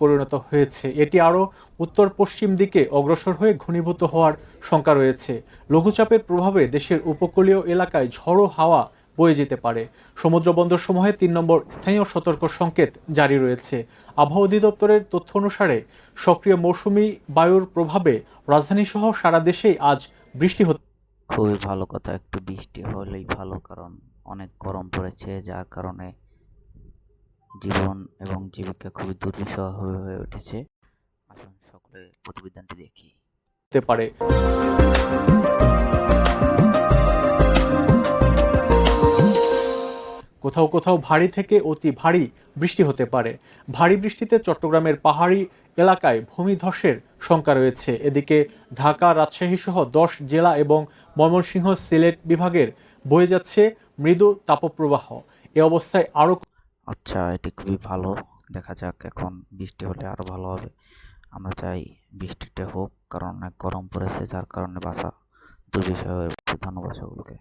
পরিণত হয়েছে। এটি আরও উত্তর পশ্চিম দিকে অগ্রসর হয়ে ঘনীভূত হওয়ার শঙ্কা রয়েছে। লঘুচাপের প্রভাবে দেশের উপকূলীয় এলাকায় ঝড়ো হাওয়া বয়ে যেতে পারে। সমুদ্র বন্দরসমূহে তিন নম্বর স্থানীয় সতর্ক সংকেত জারি রয়েছে। আবহাওয়া অধিদপ্তরের তথ্য অনুসারে, সক্রিয় মৌসুমি বায়ুর প্রভাবে রাজধানী সহ সারা দেশেই আজ বৃষ্টি হতে খুবই ভালো কথা। একটু বৃষ্টি হলেই ভালো, কারণ অনেক গরম পড়েছে, যার কারণে জীবন এবং জীবিকা খুবই দুর্বিষহ হয়ে উঠেছে। আসুন সকলে প্রতিবেদনটি দেখি। পারে। কোথাও কোথাও ভারী থেকে অতি ভারী বৃষ্টি হতে পারে। ভারী বৃষ্টিতে চট্টগ্রামের পাহাড়ি এলাকায় ভূমিধসের শঙ্কা রয়েছে। এদিকে ঢাকা রাজশাহী সহ দশ জেলা এবং ময়মনসিংহ সিলেট বিভাগের বয়ে যাচ্ছে মৃদু তাপপ্রবাহ। এ অবস্থায় আরও আচ্ছা এটি খুবই ভালো। দেখা যাক এখন বৃষ্টি হলে আরও ভালো হবে। আমরা চাই বৃষ্টিটা হোক, কারণ অনেক গরম পড়েছে, যার কারণে বাসা দুর্বিষহ। হয়ে উঠছে ধন্যবাদ সকলকে।